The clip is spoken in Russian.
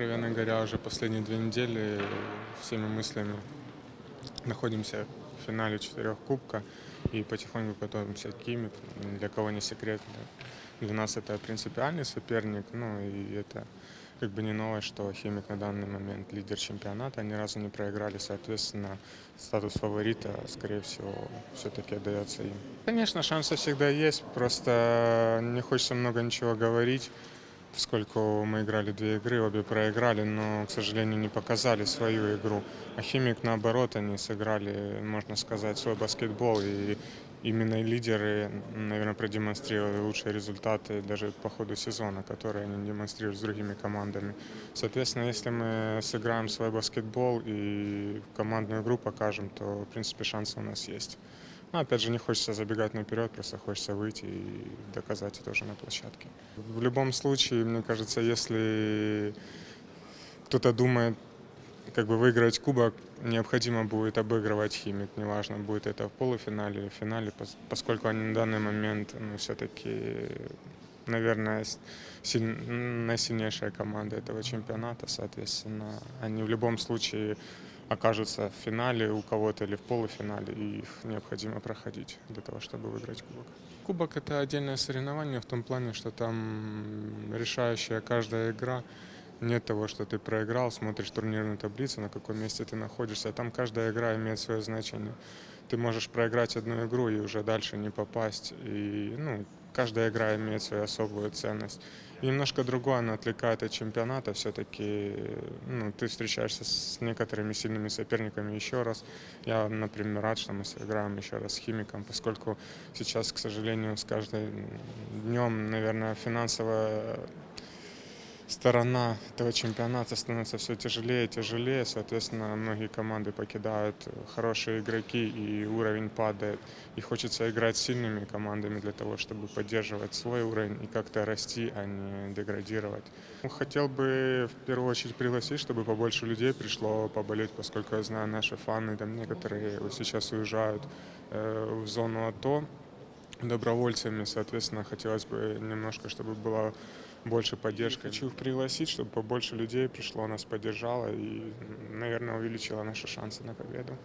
откровенно говоря, уже последние две недели всеми мыслями находимся в финале четырех кубка и потихоньку готовимся к Киме. Для кого не секрет, для нас это принципиальный соперник, ну и это как бы не новость, что Химик на данный момент лидер чемпионата, ни разу не проиграли, соответственно, статус фаворита, скорее всего, все-таки отдается им. Конечно, шансы всегда есть, просто не хочется много ничего говорить, поскольку мы играли две игры, обе проиграли, но, к сожалению, не показали свою игру. А Химик, наоборот, они сыграли, можно сказать, свой баскетбол, и именно лидеры, наверное, продемонстрировали лучшие результаты даже по ходу сезона, которые они демонстрируют с другими командами. Соответственно, если мы сыграем свой баскетбол и командную игру покажем, то, в принципе, шансы у нас есть. Но, опять же, не хочется забегать наперед, просто хочется выйти и доказать это уже на площадке. В любом случае, мне кажется, если кто-то думает, как бы выиграть кубок, необходимо будет обыгрывать Химик, неважно, будет это в полуфинале или в финале, поскольку они на данный момент ну, все-таки, наверное, наисильнейшая команда этого чемпионата, соответственно, они в любом случае окажутся в финале у кого-то или в полуфинале, и их необходимо проходить для того, чтобы выиграть кубок. Кубок – это отдельное соревнование в том плане, что там решающая каждая игра – нет того, что ты проиграл, смотришь турнирную таблицу, на каком месте ты находишься. Там каждая игра имеет свое значение. Ты можешь проиграть одну игру и уже дальше не попасть. И, ну, каждая игра имеет свою особую ценность. И немножко другое она отвлекает от чемпионата. Все-таки ну, ты встречаешься с некоторыми сильными соперниками еще раз. Я, например, рад, что мы сыграем еще раз с химиком, поскольку сейчас, к сожалению, с каждым днем, наверное, финансовая сторона этого чемпионата становится все тяжелее и тяжелее. Соответственно, многие команды покидают хорошие игроки и уровень падает. И хочется играть сильными командами для того, чтобы поддерживать свой уровень и как-то расти, а не деградировать. Хотел бы в первую очередь пригласить, чтобы побольше людей пришло поболеть, поскольку я знаю, наши фаны, там некоторые сейчас уезжают э, в зону АТО добровольцами. Соответственно, хотелось бы немножко, чтобы была больше поддержки. Хочу их пригласить, чтобы побольше людей пришло, нас поддержало и, наверное, увеличило наши шансы на победу.